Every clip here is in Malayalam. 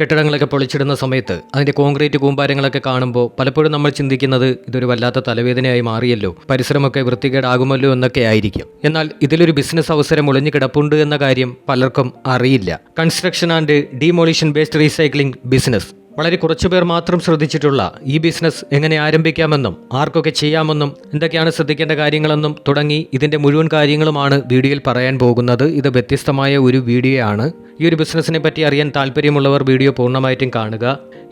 കെട്ടിടങ്ങളൊക്കെ പൊളിച്ചിടുന്ന സമയത്ത് അതിന്റെ കോൺക്രീറ്റ് കൂമ്പാരങ്ങളൊക്കെ കാണുമ്പോൾ പലപ്പോഴും നമ്മൾ ചിന്തിക്കുന്നത് ഇതൊരു വല്ലാത്ത തലവേദനയായി മാറിയല്ലോ പരിസരമൊക്കെ വൃത്തികേടാകുമല്ലോ എന്നൊക്കെ ആയിരിക്കും. എന്നാൽ ഇതിലൊരു ബിസിനസ് അവസരം ഒളിഞ്ഞു കിടപ്പുണ്ട് എന്ന കാര്യം പലർക്കും അറിയില്ല. Construction and demolition based recycling business വളരെ കുറച്ചു പേർ മാത്രം ശ്രദ്ധിച്ചിട്ടുള്ള ഈ ബിസിനസ് എങ്ങനെ ആരംഭിക്കാമെന്നും ആർക്കൊക്കെ ചെയ്യാമെന്നും എന്തൊക്കെയാണ് ശ്രദ്ധിക്കേണ്ട കാര്യങ്ങളെന്നും തുടങ്ങി ഇതിന്റെ മുഴുവൻ കാര്യങ്ങളുമാണ് വീഡിയോയിൽ പറയാൻ പോകുന്നത്. ഇത് വ്യത്യസ്തമായ ഒരു വീഡിയോ ആണ് ഈ ഒരു ബിസിനസ്സിനെ പറ്റി അറിയാൻ താല്പര്യമുള്ളവർ വീഡിയോ പൂർണമായിട്ടും കാണുക.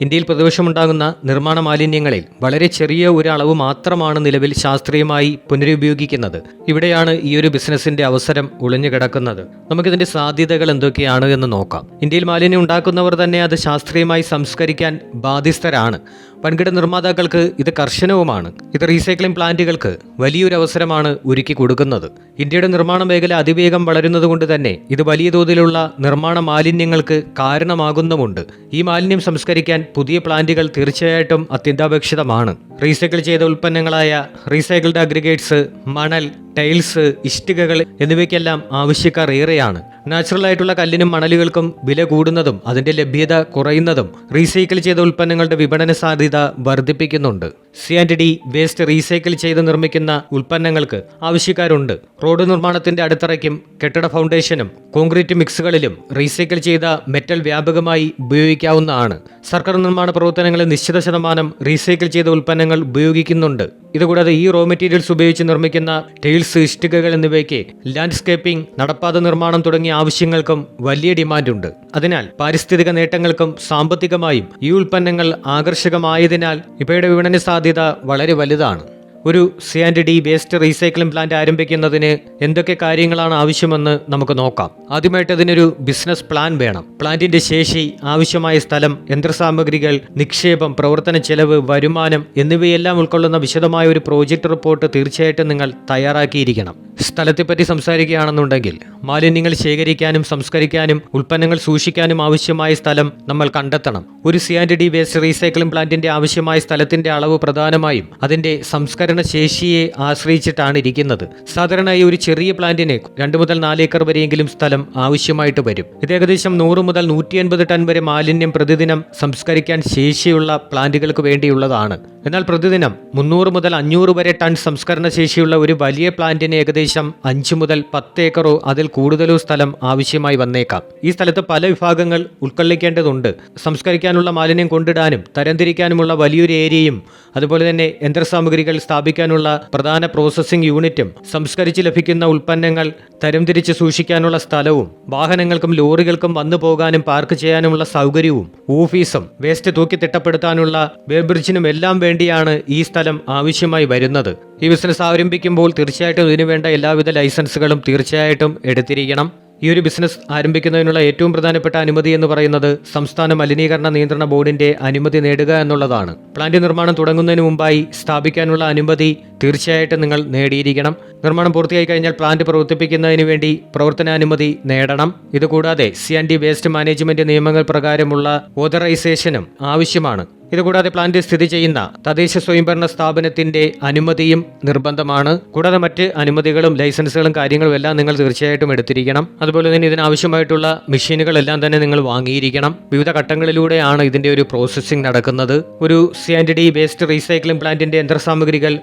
ഇന്ത്യയിൽ പ്രതിവർഷമുണ്ടാകുന്ന നിർമ്മാണ മാലിന്യങ്ങളിൽ വളരെ ചെറിയ ഒരു അളവ് മാത്രമാണ് നിലവിൽ ശാസ്ത്രീയമായി പുനരുപയോഗിക്കുന്നത്. ഇവിടെയാണ് ഈ ഒരു ബിസിനസിന്റെ അവസരം ഒളിഞ്ഞു കിടക്കുന്നത്. നമുക്കിതിന്റെ സാധ്യതകൾ എന്തൊക്കെയാണ് എന്ന് നോക്കാം. ഇന്ത്യയിൽ മാലിന്യം ഉണ്ടാക്കുന്നവർ തന്നെ അത് ശാസ്ത്രീയമായി സംസ്കരിക്കാൻ ബാധ്യസ്ഥരാണ്. വൻകിട നിർമ്മാതാക്കൾക്ക് ഇത് കർശനവുമാണ്. ഇത് റീസൈക്ലിംഗ് പ്ലാന്റുകൾക്ക് വലിയൊരു അവസരമാണ് ഒരുക്കി കൊടുക്കുന്നത്. ഇന്ത്യയുടെ നിർമ്മാണ മേഖല അതിവേഗം വളരുന്നതുകൊണ്ട് തന്നെ ഇത് വലിയ തോതിലുള്ള നിർമ്മാണ മാലിന്യങ്ങൾക്ക് കാരണമാകുന്നുമുണ്ട്. ഈ മാലിന്യം സംസ്കരിക്കാൻ പുതിയ പ്ലാന്റുകൾ തീർച്ചയായിട്ടും അത്യന്താപേക്ഷിതമാണ്. റീസൈക്കിൾ ചെയ്ത ഉൽപ്പന്നങ്ങളായ റീസൈക്കിൾഡ് അഗ്രിഗേറ്റ്സ് മണൽ ടൈൽസ് ഇഷ്ടികകൾ എന്നിവയ്ക്കെല്ലാം ആവശ്യക്കാർ ഏറെയാണ്. നാച്ചുറൽ ആയിട്ടുള്ള കല്ലിനും മണലുകൾക്കും വില കൂടുന്നതും അതിന്റെ ലഭ്യത കുറയുന്നതും റീസൈക്കിൾ ചെയ്ത ഉൽപ്പന്നങ്ങളുടെ വിപണന സാധ്യത വർദ്ധിപ്പിക്കുന്നുണ്ട്. C and D waste recycle ചെയ്ത് നിർമ്മിക്കുന്ന ഉൽപ്പന്നങ്ങൾക്ക് ആവശ്യക്കാരുണ്ട്. റോഡ് നിർമ്മാണത്തിന്റെ അടിത്തറയ്ക്കും കെട്ടിട ഫൗണ്ടേഷനും കോൺക്രീറ്റ് മിക്സുകളിലും റീസൈക്കിൾ ചെയ്ത മെറ്റൽ വ്യാപകമായി ഉപയോഗിക്കാവുന്നതാണ്. സർക്കാർ നിർമ്മാണ പ്രവർത്തനങ്ങളിൽ നിശ്ചിത ശതമാനം റീസൈക്കിൾ ചെയ്ത ഉൽപ്പന്നങ്ങൾ ഉപയോഗിക്കുന്നുണ്ട്. ഇതുകൂടാതെ ഈ റോ മെറ്റീരിയൽസ് ഉപയോഗിച്ച് നിർമ്മിക്കുന്ന ടൈൽസ് ഇഷ്ടികകൾ എന്നിവയ്ക്ക് ലാൻഡ്സ്കേപ്പിംഗ് നടപ്പാത നിർമ്മാണം തുടങ്ങിയ ആവശ്യങ്ങൾക്കും വലിയ ഡിമാൻഡുണ്ട് അതിനാൽ പാരിസ്ഥിതിക നേട്ടങ്ങൾക്കും സാമ്പത്തികമായും ഈ ഉൽപ്പന്നങ്ങൾ ആകർഷകമായതിനാൽ ഇവയുടെ വിപണന സാധ്യത വളരെ വലുതാണ്. ഒരു C and D waste recycling plant ആരംഭിക്കുന്നതിന് എന്തൊക്കെ കാര്യങ്ങളാണ് ആവശ്യമെന്ന് നമുക്ക് നോക്കാം. ആദ്യമായിട്ട് അതിനൊരു ബിസിനസ് പ്ലാൻ വേണം. പ്ലാന്റിന്റെ ശേഷി ആവശ്യമായ സ്ഥലം യന്ത്രസാമഗ്രികൾ നിക്ഷേപം പ്രവർത്തന ചെലവ് വരുമാനം എന്നിവയെല്ലാം ഉൾക്കൊള്ളുന്ന വിശദമായ ഒരു പ്രോജക്റ്റ് റിപ്പോർട്ട് തീർച്ചയായിട്ടും നിങ്ങൾ തയ്യാറാക്കിയിരിക്കണം. സ്ഥലത്തെപ്പറ്റി സംസാരിക്കുകയാണെന്നുണ്ടെങ്കിൽ മാലിന്യങ്ങൾ ശേഖരിക്കാനും സംസ്കരിക്കാനും ഉൽപ്പന്നങ്ങൾ സൂക്ഷിക്കാനും ആവശ്യമായ സ്ഥലം നമ്മൾ കണ്ടെത്തണം. ഒരു C and D waste recycling പ്ലാന്റിന്റെ ആവശ്യമായ സ്ഥലത്തിന്റെ അളവ് പ്രധാനമായും അതിന്റെ സംസ്കരണ ശേഷിയെ ആശ്രയിച്ചിട്ടാണ് ഇരിക്കുന്നത്. സാധാരണയായി ഒരു ചെറിയ പ്ലാന്റിന് രണ്ട് മുതൽ നാല് ഏക്കർ വരെയെങ്കിലും സ്ഥലം ആവശ്യമായിട്ട് വരും. ഇത് ഏകദേശം നൂറ് മുതൽ നൂറ്റി അൻപത് ടൺ വരെ മാലിന്യം പ്രതിദിനം സംസ്കരിക്കാൻ ശേഷിയുള്ള പ്ലാന്റുകൾക്ക് വേണ്ടിയുള്ളതാണ്. എന്നാൽ പ്രതിദിനം മുന്നൂറ് മുതൽ അഞ്ഞൂറ് വരെ ടൺ സംസ്കരണ ശേഷിയുള്ള ഒരു വലിയ പ്ലാന്റിന് ഏകദേശം അഞ്ച് മുതൽ പത്ത് ഏക്കറോ അതിൽ കൂടുതലോ സ്ഥലം ആവശ്യമായി വന്നേക്കാം. ഈ സ്ഥലത്ത് പല വിഭാഗങ്ങൾ ഉൾക്കൊള്ളിക്കേണ്ടതുണ്ട്. സംസ്കരിക്കാനുള്ള മാലിന്യം കൊണ്ടിടാനും തരംതിരിക്കാനുമുള്ള വലിയൊരു ഏരിയയും അതുപോലെ തന്നെ യന്ത്രസാമഗ്രികൾ സ്ഥാപിക്കാനുള്ള പ്രധാന പ്രോസസ്സിംഗ് യൂണിറ്റും സംസ്കരിച്ച് ലഭിക്കുന്ന ഉൽപ്പന്നങ്ങൾ തരംതിരിച്ച് സൂക്ഷിക്കാനുള്ള സ്ഥലവും വാഹനങ്ങൾക്കും ലോറികൾക്കും വന്നു പോകാനും പാർക്ക് ചെയ്യാനുമുള്ള സൗകര്യവും ഓഫീസും വേസ്റ്റ് തൂക്കി തിട്ടപ്പെടുത്താനുള്ള വേബ്രിഡ്ജിനും എല്ലാം വേണ്ടിയാണ് ഈ സ്ഥലം ആവശ്യമായി വരുന്നത്. ഈ ബിസിനസ് ആരംഭിക്കുമ്പോൾ തീർച്ചയായിട്ടും ഇതിനുവേണ്ട എല്ലാവിധ ലൈസൻസുകളും തീർച്ചയായിട്ടും എടുത്തിരിക്കണം. ഈ ഒരു ബിസിനസ് ആരംഭിക്കുന്നതിനുള്ള ഏറ്റവും പ്രധാനപ്പെട്ട അനുമതി എന്ന് പറയുന്നത് സംസ്ഥാന മലിനീകരണ നിയന്ത്രണ ബോർഡിന്റെ അനുമതി നേടുക എന്നുള്ളതാണ്. പ്ലാന്റ് നിർമ്മാണം തുടങ്ങുന്നതിന് മുമ്പായി സ്ഥാപിക്കാനുള്ള അനുമതി തീർച്ചയായിട്ടും നിങ്ങൾ നേടിയിരിക്കണം. നിർമ്മാണം പൂർത്തിയായി കഴിഞ്ഞാൽ പ്ലാന്റ് പ്രവർത്തിപ്പിക്കുന്നതിന് വേണ്ടി പ്രവർത്തനാനുമതി നേടണം. ഇതുകൂടാതെ C and D waste management നിയമങ്ങൾ പ്രകാരമുള്ള ഓതറൈസേഷനും ആവശ്യമാണ്. ഇതുകൂടാതെ പ്ലാന്റ് സ്ഥിതി ചെയ്യുന്ന തദ്ദേശ സ്വയംഭരണ സ്ഥാപനത്തിന്റെ അനുമതിയും നിർബന്ധമാണ്. കൂടാതെ മറ്റ് അനുമതികളും ലൈസൻസുകളും കാര്യങ്ങളും എല്ലാം നിങ്ങൾ തീർച്ചയായിട്ടും എടുത്തിരിക്കണം. അതുപോലെ തന്നെ ഇതിനാവശ്യമായിട്ടുള്ള മെഷീനുകളെല്ലാം തന്നെ നിങ്ങൾ വാങ്ങിയിരിക്കണം. വിവിധ ഘട്ടങ്ങളിലൂടെയാണ് ഇതിന്റെ ഒരു പ്രോസസ്സിംഗ് നടക്കുന്നത്. ഒരു C and D waste recycling പ്ലാന്റിന്റെ യന്ത്രസാമഗ്രികൾ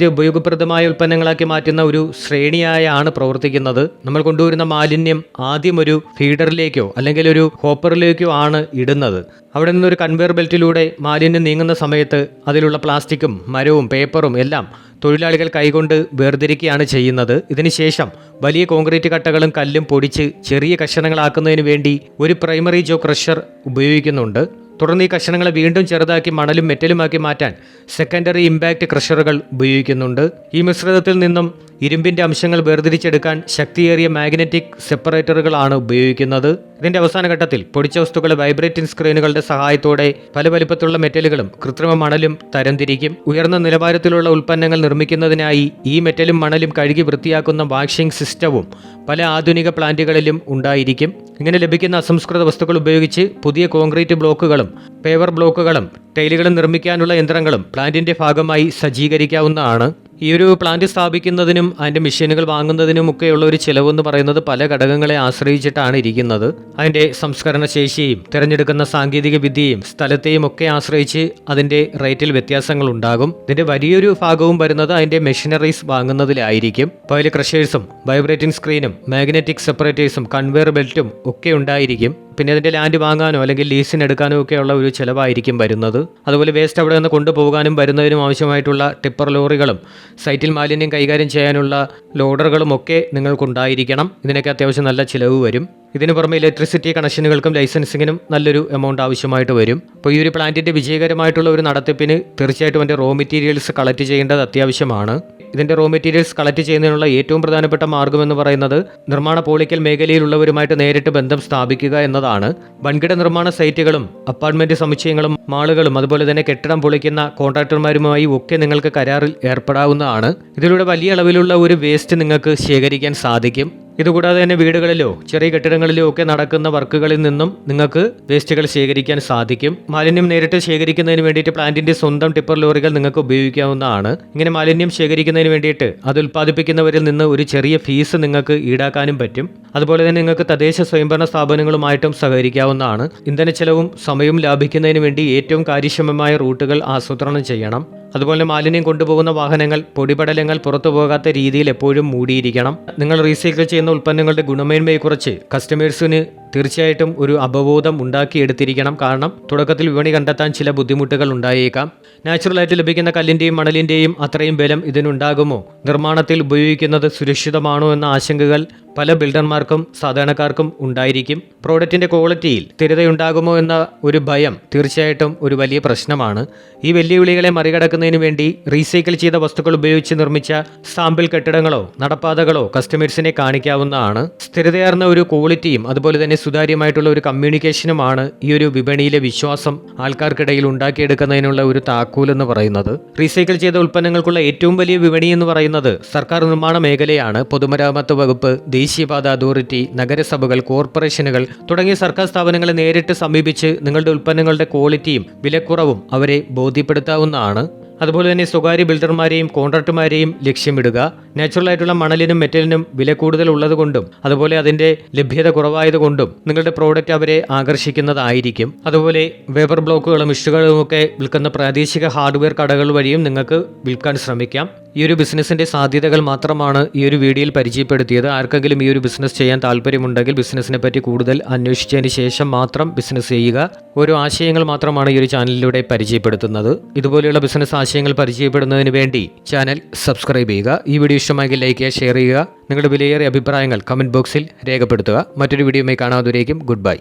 മാലിന്യത്തെ ഉപയോഗപ്രദമായ ഉൽപ്പന്നങ്ങളാക്കി മാറ്റുന്ന ഒരു ശ്രേണിയായാണ് പ്രവർത്തിക്കുന്നത്. നമ്മൾ കൊണ്ടുവരുന്ന മാലിന്യം ആദ്യം ഒരു ഫീഡറിലേക്കോ അല്ലെങ്കിൽ ഒരു ഹോപ്പറിലേക്കോ ആണ് ഇടുന്നത്. അവിടെ നിന്നൊരു കൺവെയർ ബെൽറ്റിലൂടെ മാലിന്യം നീങ്ങുന്ന സമയത്ത് അതിലുള്ള പ്ലാസ്റ്റിക്കും മരവും പേപ്പറും എല്ലാം തൊഴിലാളികൾ കൈകൊണ്ട് വേർതിരിക്കുകയാണ് ചെയ്യുന്നത്. ഇതിനുശേഷം വലിയ കോൺക്രീറ്റ് കട്ടകളും കല്ലും പൊടിച്ച് ചെറിയ കഷണങ്ങളാക്കുന്നതിന് വേണ്ടി ഒരു പ്രൈമറി ജോ ക്രഷർ ഉപയോഗിക്കുന്നുണ്ട്. തുടർന്ന് ഈ കഷണങ്ങളെ വീണ്ടും ചെറുതാക്കി മണലും മെറ്റലുമാക്കി മാറ്റാൻ സെക്കൻഡറി ഇമ്പാക്റ്റ് ക്രഷറുകൾ ഉപയോഗിക്കുന്നുണ്ട്. ഈ മിശ്രിതത്തിൽ നിന്നും ഇരുമ്പിന്റെ അംശങ്ങൾ വേർതിരിച്ചെടുക്കാൻ ശക്തിയേറിയ മാഗ്നറ്റിക് സെപ്പറേറ്ററുകളാണ് ഉപയോഗിക്കുന്നത്. ഇതിന്റെ അവസാന ഘട്ടത്തിൽ പൊടിച്ച വസ്തുക്കളെ വൈബ്രേറ്റിംഗ് സ്ക്രീനുകളുടെ സഹായത്തോടെ പല വലിപ്പത്തിലുള്ള മെറ്റലുകളും കൃത്രിമ മണലും തരംതിരിക്കും. ഉയർന്ന നിലവാരത്തിലുള്ള ഉൽപ്പന്നങ്ങൾ നിർമ്മിക്കുന്നതിനായി ഈ മെറ്റലും മണലും കഴുകി വൃത്തിയാക്കുന്ന വാഷിംഗ് സിസ്റ്റവും പല ആധുനിക പ്ലാന്റുകളിലും ഉണ്ടായിരിക്കും. ഇങ്ങനെ ലഭിക്കുന്ന അസംസ്കൃത വസ്തുക്കൾ ഉപയോഗിച്ച് പുതിയ കോൺക്രീറ്റ് ബ്ലോക്കുകളും പേവർ ബ്ലോക്കുകളും ടൈലുകളും നിർമ്മിക്കാനുള്ള യന്ത്രങ്ങളും പ്ലാന്റിന്റെ ഭാഗമായി സജ്ജീകരിക്കാവുന്നതാണ്. ഈ ഒരു പ്ലാന്റ് സ്ഥാപിക്കുന്നതിനും അതിന്റെ മെഷീനുകൾ വാങ്ങുന്നതിനും ഒക്കെയുള്ള ഒരു ചിലവെന്ന് പറയുന്നത് പല ഘടകങ്ങളെ ആശ്രയിച്ചിട്ടാണ് ഇരിക്കുന്നത്. അതിന്റെ സംസ്കരണ ശേഷിയും തിരഞ്ഞെടുക്കുന്ന സാങ്കേതിക വിദ്യയും സ്ഥലത്തെയും ഒക്കെ ആശ്രയിച്ച് അതിന്റെ റേറ്റിൽ വ്യത്യാസങ്ങൾ ഉണ്ടാകും. ഇതിന്റെ വലിയൊരു ഭാഗവും വരുന്നത് അതിന്റെ മെഷീനറീസ് വാങ്ങുന്നതിലായിരിക്കും. അപ്പോൾ അതിൽ ക്രഷേഴ്സും വൈബ്രേറ്റിംഗ് സ്ക്രീനും മാഗ്നറ്റിക് സെപ്പറേറ്റേഴ്സും കൺവെയർ ബെൽറ്റും ഒക്കെ ഉണ്ടായിരിക്കും. പിന്നെ അതിന്റെ ലാൻഡ് വാങ്ങാനോ അല്ലെങ്കിൽ ലീസിന് എടുക്കാനോ ഒക്കെയുള്ള ഒരു ചിലവായിരിക്കും വരുന്നത്. അതുപോലെ വേസ്റ്റ് അവിടെ നിന്ന് കൊണ്ടുപോകാനും വരുന്നതിനും ആവശ്യമായിട്ടുള്ള ടിപ്പർ ലോറികളും സൈറ്റിൽ മാലിന്യം കൈകാര്യം ചെയ്യാനുള്ള ലോഡറുകളും ഒക്കെ നിങ്ങൾക്കുണ്ടായിരിക്കണം. ഇതിനൊക്കെ അത്യാവശ്യം നല്ല ചിലവ് വരും. ഇതിന് പുറമെ ഇലക്ട്രിസിറ്റി കണക്ഷനുകൾക്കും ലൈസൻസിങ്ങിനും നല്ലൊരു എമൗണ്ട് ആവശ്യമായിട്ട് വരും. അപ്പോൾ ഈ ഒരു പ്ലാന്റിന്റെ വിജയകരമായിട്ടുള്ള ഒരു നടത്തിപ്പിന് തീർച്ചയായിട്ടും അതിന്റെ റോ മെറ്റീരിയൽസ് കളക്ട് ചെയ്യേണ്ടത് അത്യാവശ്യമാണ്. ഇതിന്റെ റോ മെറ്റീരിയൽസ് കളക്ട് ചെയ്യുന്നതിനുള്ള ഏറ്റവും പ്രധാനപ്പെട്ട മാർഗമെന്ന് പറയുന്നത് നിർമ്മാണ പോളിക്കൽ മേഖലയിലുള്ളവരുമായിട്ട് നേരിട്ട് ബന്ധം സ്ഥാപിക്കുക എന്നതാണ്. വൻകിട നിർമ്മാണ സൈറ്റുകളും അപ്പാർട്ട്മെന്റ് സമുച്ചയങ്ങളും മാളുകളും അതുപോലെ തന്നെ കെട്ടിടം പൊളിക്കുന്ന കോൺട്രാക്ടർമാരുമായി ഒക്കെ നിങ്ങൾക്ക് കരാറിൽ ഏർപ്പെടാവുന്നതാണ്. ഇതിലൂടെ വലിയ അളവിലുള്ള ഒരു വേസ്റ്റ് നിങ്ങൾക്ക് ശേഖരിക്കാൻ സാധിക്കും. ഇതുകൂടാതെ തന്നെ വീടുകളിലോ ചെറിയ കെട്ടിടങ്ങളിലോ ഒക്കെ നടക്കുന്ന വർക്കുകളിൽ നിന്നും നിങ്ങൾക്ക് വേസ്റ്റുകൾ ശേഖരിക്കാൻ സാധിക്കും. മാലിന്യം നേരിട്ട് ശേഖരിക്കുന്നതിന് വേണ്ടിയിട്ട് പ്ലാന്റിന്റെ സ്വന്തം ടിപ്പർ ലോറികൾ നിങ്ങൾക്ക് ഉപയോഗിക്കാവുന്നതാണ്. ഇങ്ങനെ മാലിന്യം ശേഖരിക്കുന്നതിന് വേണ്ടിയിട്ട് അത് ഉൽപ്പാദിപ്പിക്കുന്നവരിൽ നിന്ന് ഒരു ചെറിയ ഫീസ് നിങ്ങൾക്ക് ഈടാക്കാനും പറ്റും. അതുപോലെ തന്നെ നിങ്ങൾക്ക് തദ്ദേശ സ്വയംഭരണ സ്ഥാപനങ്ങളുമായിട്ടും സഹകരിക്കാവുന്നതാണ്. ഇന്ധന ചെലവും സമയവും ലാഭിക്കുന്നതിന് വേണ്ടി ഏറ്റവും കാര്യക്ഷമമായ റൂട്ടുകൾ ആസൂത്രണം ചെയ്യണം. അതുപോലെ മാലിന്യം കൊണ്ടുപോകുന്ന വാഹനങ്ങൾ പൊടിപടലങ്ങൾ പുറത്തു പോകാത്ത രീതിയിൽ എപ്പോഴും മൂടിയിരിക്കണം. നിങ്ങൾ റീസൈക്കിൾ ചെയ്യുന്ന ഉൽപ്പന്നങ്ങളുടെ ഗുണമേന്മയെക്കുറിച്ച് കസ്റ്റമേഴ്സിന് തീർച്ചയായിട്ടും ഒരു അവബോധം ഉണ്ടാക്കിയെടുത്തിരിക്കണം. കാരണം തുടക്കത്തിൽ വിപണി കണ്ടെത്താൻ ചില ബുദ്ധിമുട്ടുകൾ ഉണ്ടായേക്കാം. നാച്ചുറലായിട്ട് ലഭിക്കുന്ന കല്ലിന്റെയും മണലിന്റെയും അത്രയും ബലം ഇതിനുണ്ടാകുമോ? നിർമ്മാണത്തിൽ ഉപയോഗിക്കുന്നത് സുരക്ഷിതമാണോ എന്ന ആശങ്കകൾ പല ബിൽഡർമാർക്കും സാധാരണക്കാർക്കും ഉണ്ടായിരിക്കും. പ്രോഡക്റ്റിന്റെ ക്വാളിറ്റിയിൽ സ്ഥിരതയുണ്ടാകുമോ എന്ന ഒരു ഭയം തീർച്ചയായിട്ടും ഒരു വലിയ പ്രശ്നമാണ്. ഈ വെല്ലുവിളികളെ മറികടക്കുന്നതിന് വേണ്ടി റീസൈക്കിൾ ചെയ്ത വസ്തുക്കൾ ഉപയോഗിച്ച് നിർമ്മിച്ച സാമ്പിൾ കെട്ടിടങ്ങളോ നടപ്പാതകളോ കസ്റ്റമേഴ്സിനെ കാണിക്കാവുന്നതാണ്. സ്ഥിരതയാർന്ന ഒരു ക്വാളിറ്റിയും അതുപോലെ തന്നെ സുതാര്യമായിട്ടുള്ള ഒരു കമ്മ്യൂണിക്കേഷനുമാണ് ഈ ഒരു വിപണിയിലെ വിശ്വാസം ആൾക്കാർക്കിടയിൽ ഉണ്ടാക്കിയെടുക്കുന്നതിനുള്ള ഒരു താക്കോൽ എന്ന് പറയുന്നത്. റീസൈക്കിൾ ചെയ്ത ഉൽപ്പന്നങ്ങൾക്കുള്ള ഏറ്റവും വലിയ വിപണി എന്ന് പറയുന്നത് സർക്കാർ നിർമ്മാണ മേഖലയാണ്. പൊതുമരാമത്ത് വകുപ്പ് ദേശീയപാത അതോറിറ്റി നഗരസഭകൾ കോർപ്പറേഷനുകൾ തുടങ്ങിയ സർക്കാർ സ്ഥാപനങ്ങളെ നേരിട്ട് സമീപിച്ച് നിങ്ങളുടെ ഉൽപ്പന്നങ്ങളുടെ ക്വാളിറ്റിയും വിലക്കുറവും അവരെ ബോധ്യപ്പെടുത്താവുന്നതാണ്. അതുപോലെ തന്നെ സ്വകാര്യ ബിൽഡർമാരെയും കോൺട്രാക്ടർമാരെയും ലക്ഷ്യമിടുക. നാച്ചുറൽ ആയിട്ടുള്ള മണലിനും മെറ്റലിനും വില കൂടുതൽ ഉള്ളതുകൊണ്ടും അതുപോലെ അതിന്റെ ലഭ്യത കുറവായതുകൊണ്ടും നിങ്ങളുടെ പ്രോഡക്റ്റ് അവരെ ആകർഷിക്കുന്നതായിരിക്കും. അതുപോലെ വേപ്പർ ബ്ലോക്കുകളും ഇഷ്ടുകളും ഒക്കെ വിൽക്കുന്ന പ്രാദേശിക ഹാർഡ്വെയർ കടകൾ വഴിയും നിങ്ങൾക്ക് വിൽക്കാൻ ശ്രമിക്കാം. ഈ ഒരു ബിസിനസിന്റെ സാധ്യതകൾ മാത്രമാണ് ഈ ഒരു വീഡിയോയിൽ പരിചയപ്പെടുത്തിയത്. ആർക്കെങ്കിലും ഈ ഒരു ബിസിനസ് ചെയ്യാൻ താല്പര്യമുണ്ടെങ്കിൽ ബിസിനസ്സിനെ പറ്റി കൂടുതൽ അന്വേഷിച്ചതിന് ശേഷം മാത്രം ബിസിനസ് ചെയ്യുക. ഓരോ ആശയങ്ങൾ മാത്രമാണ് ഈ ഒരു ചാനലിലൂടെ പരിചയപ്പെടുത്തുന്നത്. ഇതുപോലെയുള്ള ബിസിനസ് ആശയങ്ങൾ പരിചയപ്പെടുന്നതിന് വേണ്ടി ചാനൽ സബ്സ്ക്രൈബ് ചെയ്യുക. ഈ വീഡിയോ ഇഷ്ടമായെങ്കിൽ ലൈക്ക് ചെയ്യുക ഷെയർ ചെയ്യുക. നിങ്ങളുടെ വിലയേറിയ അഭിപ്രായങ്ങൾ കമന്റ് ബോക്സിൽ രേഖപ്പെടുത്തുക. മറ്റൊരു വീഡിയോയുമായി കാണാതുവരേക്കും ഗുഡ് ബൈ.